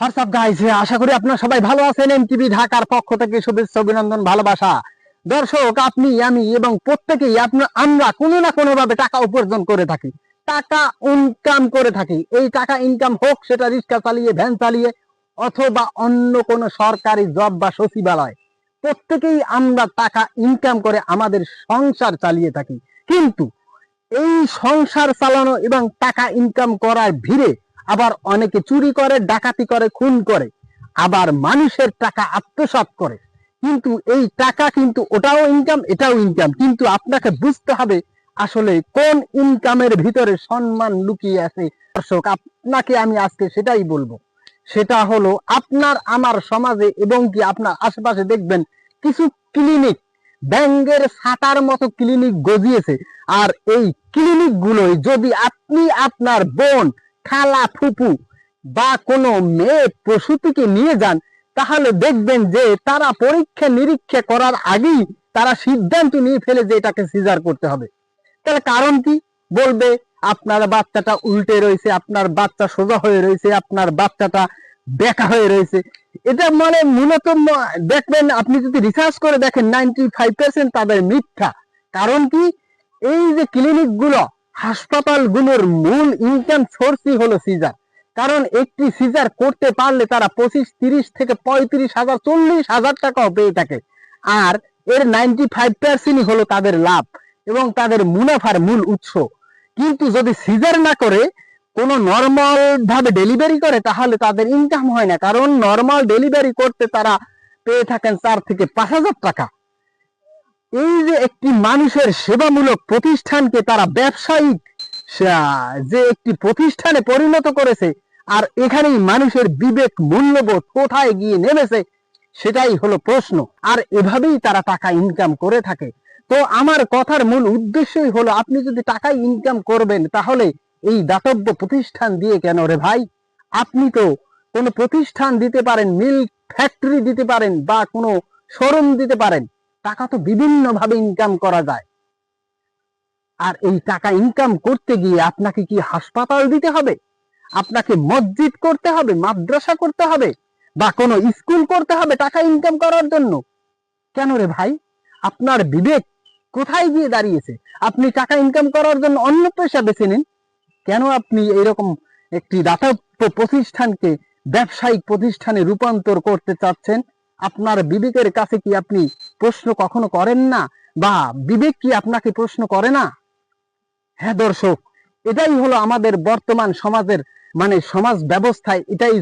আশা করি আপনারা সবাই ভালো আছেন। এমটিভি ঢাকার পক্ষ থেকে শুভেচ্ছা, অভিনন্দন, ভালোবাসা। দর্শক, আপনি, আমি এবং প্রত্যেকেই আপনার আমরা কোনো না কোনো ভাবে টাকা উপার্জন করে থাকি। টাকা ইনকাম করে থাকি। এই টাকা ইনকাম হোক, সেটা রিক্সা চালিয়ে ভ্যান চালিয়ে, অথবা অন্য কোনো সরকারি জব বা সচিবালয়। প্রত্যেকেই আমরা টাকা ইনকাম করে আমাদের সংসার চালিয়ে থাকি। কিন্তু এই সংসার চালানো এবং টাকা ইনকাম করার ভিড়ে আবার অনেকে চুরি করে, ডাকাতি করে, খুন করে, আবার মানুষের টাকা আত্মসাৎ করে। কিন্তু এই টাকা কিন্তু ওটাও ইনকাম এটাও ইনকাম কিন্তু আপনাকে বুঝতে হবে আসলে কোন ইনকামের ভিতরে সম্মান লুকিয়ে আছে। দর্শক, আপনাকে আমি আজকে সেটাই বলব। সেটা হলো আপনার, আমার সমাজে এবং কি আপনার আশেপাশে দেখবেন কিছু ক্লিনিক ব্যাঙ্গের ছাতার মতো ক্লিনিক গজিয়েছে। আর এই ক্লিনিক গুলোই যদি আপনি আপনার বোন খালা ফুপু বা কোনো মেয়ে প্রসূতিকে নিয়ে যান, তাহলে দেখবেন যে তারা পরীক্ষা নিরীক্ষা করার আগেই তারা সিদ্ধান্ত নিয়ে ফেলে যে এটাকে সিজার করতে হবে। তাহলে কারণ কি? বলবে, আপনার বাচ্চাটা উল্টে রয়েছে, আপনার বাচ্চা সোজা হয়ে রয়েছে, আপনার বাচ্চাটা বেকা হয়ে রয়েছে। এটা মানে মূলত দেখবেন, আপনি যদি রিসার্চ করে দেখেন নাইনটি ফাইভ পার্সেন্ট তাদের মিথ্যা। কারণ কি? এই যে ক্লিনিক গুলো হাসপাতালগুলোর মূল ইনকাম সোর্সই হলো সিজার কারণ একটি সিজার করতে পারলে তারা পঁচিশ, তিরিশ থেকে পঁয়ত্রিশ হাজার, চল্লিশ হাজার টাকাও পেয়ে থাকে। আর এর নাইনটি ফাইভ পার্সেন্টই হলো তাদের লাভ এবং তাদের মুনাফার মূল উৎস। কিন্তু যদি সিজার না করে, কোনো নর্মাল ভাবে ডেলিভারি করে, তাহলে তাদের ইনকাম হয় না। কারণ নর্মাল ডেলিভারি করতে তারা পেয়ে থাকেন চার থেকে পাঁচ হাজার টাকা। এই যে একটি মানুষের সেবামূলক প্রতিষ্ঠানকে তারা ব্যবসায়িক যে একটি প্রতিষ্ঠানে পরিণত করেছে, আর এখানেই মানুষের বিবেক মূল্যবোধ কোথায় গিয়ে নেমেছে, সেটাই হলো প্রশ্ন। আর এভাবেই তারা টাকা ইনকাম করে থাকে। তো আমার কথার মূল উদ্দেশ্যই হলো, আপনি যদি টাকা ইনকাম করবেন, তাহলে এই দাতব্য প্রতিষ্ঠান দিয়ে কেন রে ভাই? আপনি তো কোনো প্রতিষ্ঠান দিতে পারেন, মিল্ক ফ্যাক্টরি দিতে পারেন, বা কোনো শোরুম দিতে পারেন। টাকা তো বিভিন্ন ভাবে ইনকাম করা যায়। আর এই টাকা ইনকাম করতে গিয়ে আপনাকে কি হাসপাতাল দিতে হবে? আপনাকে মসজিদ করতে হবে, মাদ্রাসা করতে হবে, বা কোনো স্কুল করতে হবে টাকা ইনকাম করার জন্য? কেন রে ভাই? আপনার বিবেক কোথায় গিয়ে দাঁড়িয়েছে? আপনি টাকা ইনকাম করার জন্য অন্য পেশা বেছে নিন? কেন আপনি এরকম একটি দাতব্য প্রতিষ্ঠানকে ব্যবসায়িক প্রতিষ্ঠানে রূপান্তর করতে চাচ্ছেন? আপনার বিবেকের কাছে কি আপনি প্রশ্ন কখনো করেন না? বা বিবেক কি আপনাকে প্রশ্ন করে না? হ্যাঁ দর্শক, এটাই হলো আমাদের বর্তমান সমাজের মানে সমাজ ব্যবস্থায় এটাই